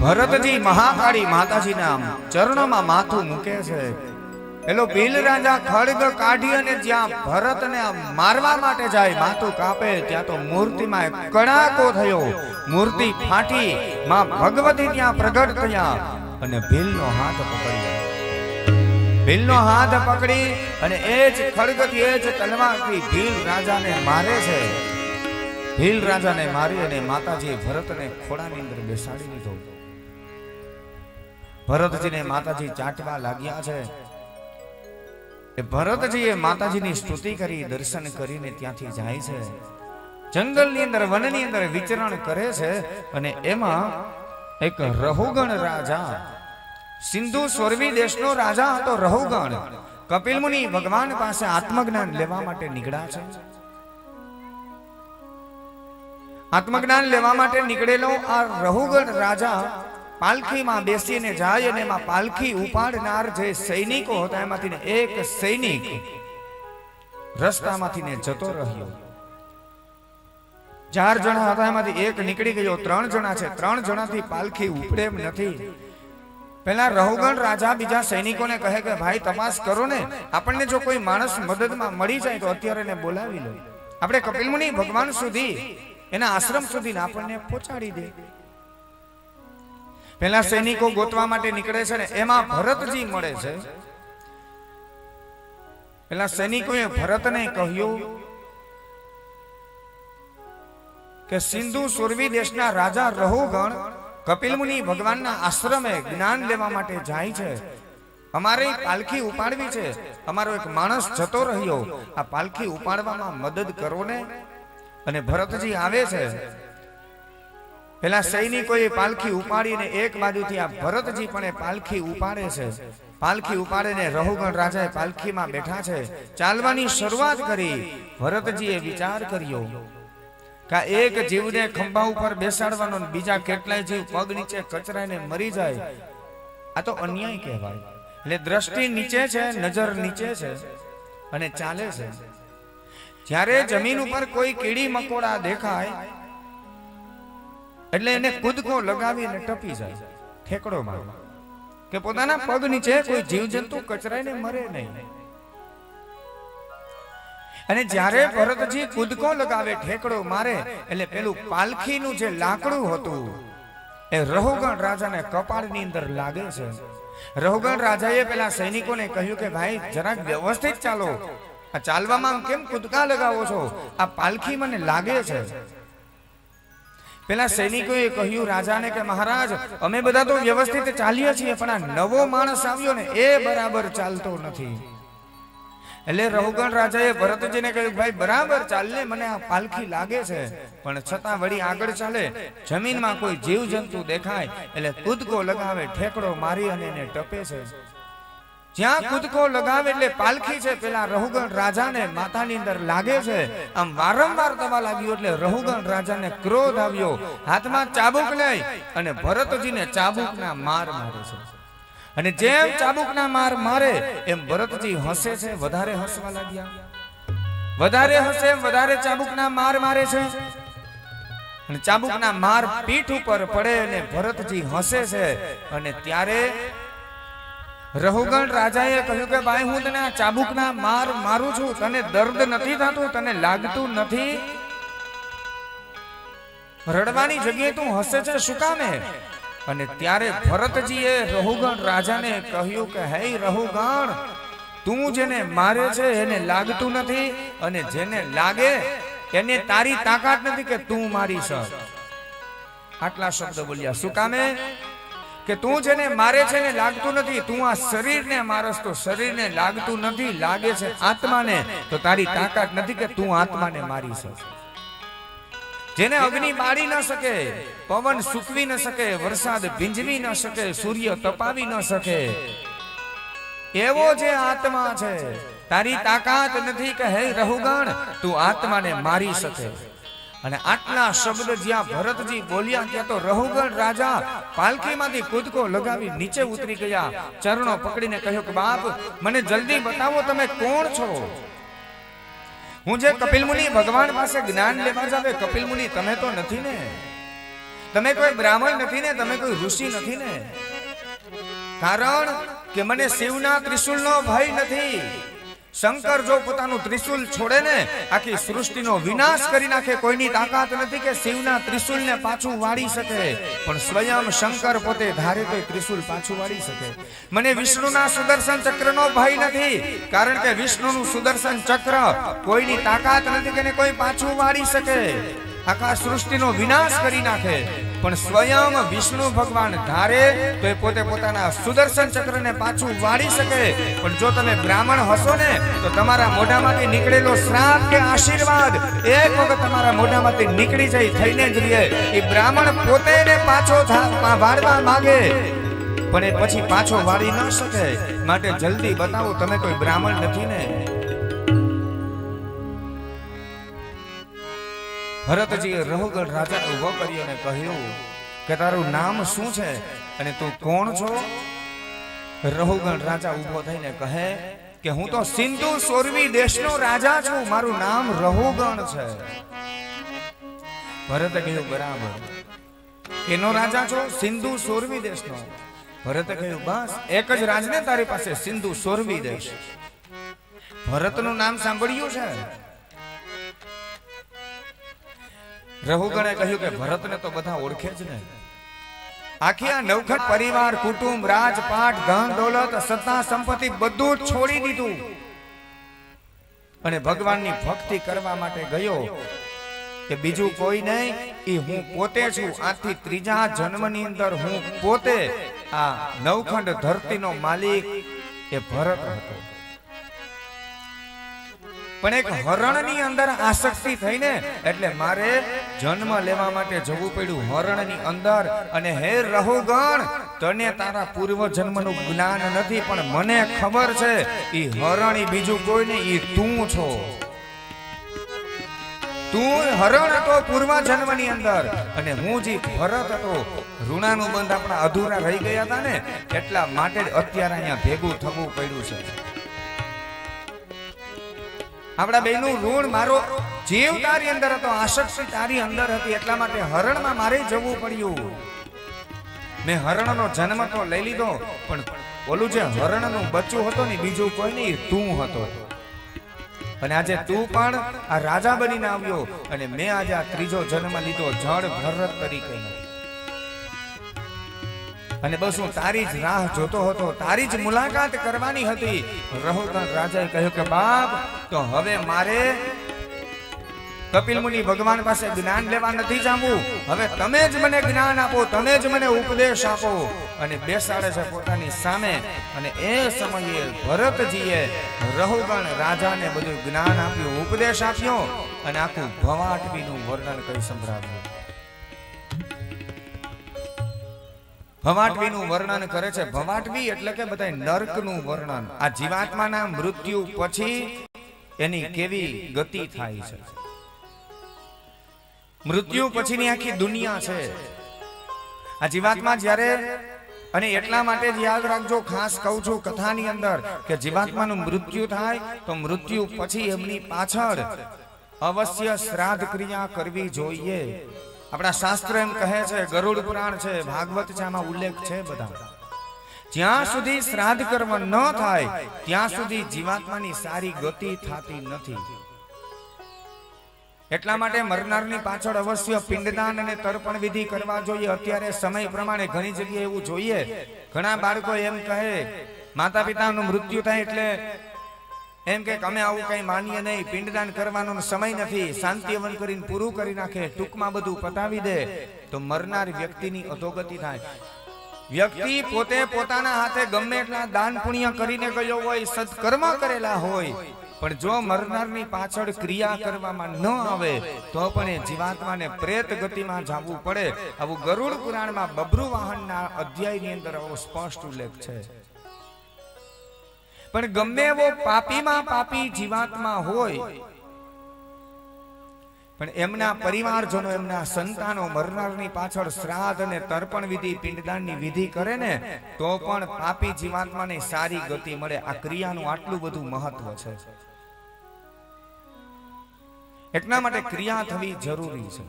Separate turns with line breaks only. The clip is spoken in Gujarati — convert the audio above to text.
ભરતજી મહાકાળી માતાજીના ચરણોમાં માથું મૂકે છે. એલો ભીલ રાજા ખડગ કાઢી અને જ્યાં ભરતને મારવા માટે જાય, માથું કાપે, ત્યાં તો મૂર્તિમાં કણાકો થયો. મૂર્તિ ફાટી, માં ભગવતી ત્યાં પ્રગટ થયા અને ભીલનો હાથ પકડ્યો ભીલનો હાથ પકડી અને એ જ ખડગથી, એ જ તલવારથી ભીલ રાજાને મારે છે. ભીલ રાજાને મારી અને માતાજી ભરતને ખોડાની અંદર બેસાડી દીધો. ભરતજીને માતાજી ચાટવા લાગ્યા છે. ભરતજીએ માતાજીની સ્તુતિ કરી, દર્શન કરીને ત્યાંથી જાય છે. જંગલની અંદર, વનની અંદર વિચરણ કરે છે અને એમાં એક રહુગણ રાજા, સિંધુ સ્વર્વી દેશનો રાજા હતો રહુગણ. કપિલ મુનિ ભગવાન પાસે આત્મજ્ઞાન લેવા માટે નીકળ્યા છે. આત્મજ્ઞાન લેવા માટે નીકળેલો આ રહુગણ રાજા પાલખીમાં બેસીને જાય અને એમાં પાલખી ઉપાડનાર જે સૈનિકો હતા, એમાંથી એક સૈનિક રસ્તામાંથી ને જતો રહ્યો. ચાર જણા હતા, એમાંથી એક નીકળી ગયો. ત્રણ જણા છે. ત્રણ જણાથી પાલખી ઉપડે નથી. પેલા રહુગણ રાજા બીજા સૈનિકોને કહે કે, ભાઈ, તપાસ કરો ને. આપણને જો કોઈ માણસ મદદમાં મળી જાય તો અત્યારે એને બોલાવી લો. આપણે કપિલ મુનિ ભગવાન સુધી, એના આશ્રમ સુધી આપણને પહોંચાડી દે. પેલા સૈનિકો ગોતવા માટે નીકળે છે ને એમાં ભરતજી મળે છે. પેલા સૈનિકોએ ભરતને કહ્યું કે સિંધુ સુરવી દેશના રાજા રહુગણ કપિલ મુનિ ભગવાનના આશ્રમે જ્ઞાન લેવા માટે જાય છે. અમારે પાલખી ઉપાડવી છે. અમારો એક માણસ જતો રહ્યો. આ પાલખી ઉપાડવામાં મદદ કરો ને. અને ભરતજી આવે છે. પેલા સૈનિકોએ પાલખી ઉપાડીને એક બાજુથી આ ભરતજી પણ એ પાલખી ઉપાડે છે. પાલખી ઉપાડીને રહુગણ રાજાએ પાલખીમાં બેઠા છે. ચાલવાની શરૂઆત કરી. ભરતજીએ વિચાર કર્યો કે એક જીવને ખંભા ઉપર બેસાડવાનો બીજા કેટલાય જીવ પગ નીચે કચરાઈને મરી જાય. આ તો અન્યાય કહેવાય. એટલે દ્રષ્ટિ નીચે છે નજર નીચે છે. અને ચાલે છે. જ્યારે જમીન ઉપર કોઈ કીડી મકોડા દેખાય એટલે એને કૂદકો લગાવીને ટપી જાય ઠેકડો મારે કે પોતાના પગ નીચે કોઈ જીવજંતુ કચરાઈને મરે નહીં. અને જ્યારે ભરતજી કૂદકો લગાવે, ઠેકડો મારે, એટલે પેલું પાલખીનું જે લાકડું હતું, એ રહુગણ રાજાને કપાળની અંદર લાગે છે. રહુગણ રાજાએ પેલા સૈનિકોને કહ્યું કે, ભાઈ, જરાક વ્યવસ્થિત ચાલો. આ ચાલવામાં કેમ કૂદકા લગાવો છો? આ પાલખી મને લાગે છે. પેલા સૈનિકોએ કહ્યું રાજાને કે મહારાજ અમે બધા તો વ્યવસ્થિત ચાલીએ છીએ પણ આ નવો માણસ આવ્યો ને એ બરાબર ચાલતો નથી. એટલે રહુગણ રાજાએ ભરતજીને કહ્યું ભાઈ બરાબર ચાલને મને આ પાલખી લાગે છે. પણ છતાં વળી આગળ ચાલે જમીનમાં કોઈ જીવ જંતુ દેખાય એટલે કૂદકો લગાવે ઠેકડો મારી અને એને ટપે છે. જ્યાં કૂદકો લગાવે એટલે પાલખી છે પેલા રહુગણ રાજાને માથાની અંદર લાગે છે. આમ વારંવાર થવા લાગ્યું એટલે રહુગણ રાજાને ક્રોધ આવ્યો. હાથમાં ચાબુક લઈ અને ભરતજીને ચાબુકના માર મારે છે. અને જેમ ચાબુકના માર મારે એમ ભરતજી હસે છે વધારે હસવા લાગ્યા. વધારે હસે એમ વધારે ચાબુકના માર મારે છે. અને ચાબુકના માર પીઠ ઉપર પડે અને ભરતજી હસે છે. અને ત્યારે રહુગણ રાજાએ કહ્યું કે ભાઈ, હું તને ચાબુકના માર મારું છું, તને દર્દ નથી થતું, તને લાગતું નથી? રડવાની જગ્યાએ તું હસે છે, શું કામે? અને ત્યારે ભરતજીએ રહુગણ રાજાને કહ્યું કે, હે રહુગણ તું જેને મારે છે, એને લાગતું નથી, અને જેને લાગે, એને તારી તાકાત નથી કે તું મારી શક આટલા શબ્દ બોલ્યા. શું કામે? કે તું જેને મારે છે ને લાગતું નથી, તું આ શરીરને મારસ, તો શરીરને લાગતું નથી, લાગે છે આત્માને, તો તારી તાકાત નથી કે તું આત્માને મારી શકે. જેને અગ્નિ બાળી ન શકે, પવન સૂકવી ન શકે, વરસાદ ભીંજવી ન શકે, સૂર્ય તપાવી ન શકે, એવો જે આત્મા છે, તારી તાકાત નથી કે, હે રહુગણ, તું આત્માને મારી શકે. અને આટલા શબ્દ જ્યાં ભરતજી બોલ્યા, ત્યાં તો રહુગણ રાજા પાલખીમાંથી કૂદકો લગાવી નીચે ઉતરી ગયા. ચરણો પકડીને કહ્યું કે, બાપ, મને જલ્દી બતાવો તમે કોણ છો? હું જે કપિલ મુનિ ભગવાન પાસે જ્ઞાન લેવા જાવે કપિલ મુનિ તમે તો નથી ને? તમે કોઈ બ્રાહ્મણ નથી ને? તમે કોઈ ઋષિ નથી ને? કારણ કે મને શિવના ત્રિશુલનો ભય નથી. શંકર જો પોતાનું ત્રિશુલ છોડે ને આખી સૃષ્ટિનો વિનાશ કરી નાખે, કોઈની તાકાત નથી કે શિવના ત્રિશુલને પાછું વાળી શકે. પણ સ્વયં શંકર પોતે ધારે તો ત્રિશુલ પાછું વાળી શકે. મને વિષ્ણુના સુદર્શન ચક્રનો ભય નથી, કારણ કે વિષ્ણુનું સુદર્શન ચક્ર કોઈની તાકાત નથી કે કોઈ પાછું વાળી શકે. આખા સૃષ્ટિનો વિનાશ કરી નાખે. પણ સ્વયં વિષ્ણુ ભગવાન ધારે તો એ પોતે પોતાના સુદર્શન ચક્રને પાછું વાળી શકે. પણ જો તમે બ્રાહ્મણ હશો ને, તો તમારા મોઢામાંથી નીકળેલો શ્રાપ કે આશીર્વાદ, એક વખત તમારા મોઢામાંથી નીકળી જાય, થઈને જ રહે એ બ્રાહ્મણ પોતે ને પાછો વાળવા માંગે. પણ એ પછી પાછો વાળી ન શકે. માટે જલ્દી બતાવો, તમે કોઈ બ્રાહ્મણ નથી ને? ભરતજીએ રહોગઢ રાજા ઊભો કર્યો અને કહ્યું કે તારું નામ શું છે અને તું કોણ છો? રહુગઢ રાજા ઊભો થઈને કહે કે હું તો સિંધુ સોરવી દેશનો રાજા છું, મારું નામ રહોગણ છે. ભરત કહ્યું, બરાબર. કેનો રાજા છો? સિંધુ સોરવી દેશનો. ભરત કહ્યું, બસ, એક જ રાજને તારી પાસે સિંધુ સોરવી દેશ ભરતનું નામ સાંભળ્યું છે? રઘુગણે કહ્યું કે ભરતને તો બધા ઓળખે જ ને. આખી આ નવખટ પરિવાર, કુટુંબ, રાજપાટ, ધન, દોલત, સત્તા, સંપત્તિ બધું છોડી દીધું. અને ભગવાનની ભક્તિ કરવા માટે ગયો કે બીજું કોઈ નહીં એ હું પોતે છું. આથી ત્રીજા જન્મની અંદર હું પોતે આ નવખંડ ધરતીનો માલિક એ ભરત હતો. પણ એક હરણની અંદર આસક્તિ થઈને એટલે મારે જન્મ લેવા માટે જવું પડ્યું હરણની અંદર અને હે રહોગણ, તને તારા પૂર્વ જન્મનું જ્ઞાન નથી, પણ મને ખબર છે એ હરણ બીજું કોઈ નહીં એ તું છો. તું હરણ હતો પૂર્વ જન્મની અંદર અને હું જે ભરત હતો ઋણાનું બંધ આપણા અધૂરા રહી ગયા હતા ને, એટલા માટે અત્યારે અહીંયા ભેગું થવું પડ્યું છે. આપણા બેનું ઋણ મારો જીવ તારી અંદર હતો આશક્તિ તારી અંદર હતી, એટલા માટે હરણમાં મારે જવું પડ્યું. મેં હરણનો જન્મ તો લઈ લીધો, પણ ઓલું જે હરણનું બચ્ચું હતો ને, બીજું કોઈ નહીં તું હતો. અને આજે તું પણ આ રાજા બનીને આવ્યો, અને મેં આજે આ ત્રીજો જન્મ લીધો, જળ ભરત તરીકે અને બસ હું તારી જ રાહ જોતો હતો, તારી જ મુલાકાત કરવાની હતી. રહોગણ રાજાએ કહ્યું કે, બાપ, તો હવે મારે કપિલ મુનિ ભગવાન પાસે જ્ઞાન લેવા નથી જાવું હવે તમે જ મને જ્ઞાન આપો, તમે જ મને ઉપદેશ આપો. અને બેસાડે છે પોતાની સામે અને એ સમયે ભરતજીએ રહુગણ રાજાને બધું જ્ઞાન આપ્યું, ઉપદેશ આપ્યો અને આખું ભવાટવીનું વર્ણન કરી સંભળાવ્યું. ભવાટવીનું વર્ણન કરે છે. ભવાટવી એટલે કે બધા નર્કનું વર્ણન. આ જીવાત્માના મૃત્યુ પછી એની કેવી ગતિ થાય છે. મૃત્યુ પછીની આખી દુનિયા છે. આ જીવાત્મા જ્યારે અને એટલા માટે જ યાદ રાખજો, ખાસ કહું છું કથાની અંદર કે જીવાત્માનું મૃત્યુ થાય તો મૃત્યુ પછી એમની પાછળ અવશ્ય શ્રાદ્ધ ક્રિયા કરવી જોઈએ. આપણા શાસ્ત્ર એમ કહે છે, ગરુડ પુરાણ છે, ભાગવત છે, આમાં ઉલ્લેખ છે બધા. જ્યાં સુધી શ્રાદ્ધ કર્મ ન થાય, ત્યાં સુધી જીવાત્માની સારી ગતિ થતી નથી. એટલા માટે મરનારની પાછળ અવશ્ય પિંડદાન અને તર્પણ વિધિ કરવા જોઈએ. અત્યારે સમય પ્રમાણે ઘણી જગ્યાએ એવું જોઈએ. ઘણા બાળકો એમ કહે માતા પિતાનું મૃત્યુ થાય એટલે એમ કે અમે આવું કઈ માનીએ નહીં, પિંડદાન કરવાનો સમય નથી, શાંતિવન કરીને પૂરું કરી નાખે, ટૂંકમાં બધું પતાવી દે, તો મરનાર વ્યક્તિની અધોગતિ થાય. વ્યક્તિ પોતે પોતાના હાથે ગમે એટલા દાન પુણ્ય કરીને ગયો હોય, સત્કર્મ કરેલા હોય, પણ જો મરનારની પાછળ ક્રિયા કરવામાં ન આવે, તો પણ એ જીવાત્માને પ્રેત ગતિમાં જવું પડે. આવું ગરુડ પુરાણમાં બબરુ વાહનના અધ્યાયની અંદર આવો સ્પષ્ટ ઉલ્લેખ છે. પણ ગમે એવો પાપીમાં પાપી જીવાત્મા હોય, પણ એમના પરિવારજનો, એમના સંતાનો મરનારની પાછળ શ્રાદ્ધ અને તર્પણ વિધિ, પિંડદાનની વિધિ કરે ને, તો પણ પાપી જીવાત્માને સારી ગતિ મળે. આ ક્રિયાનું આટલું બધું મહત્વ છે. એટલા માટે ક્રિયા થવી જરૂરી છે.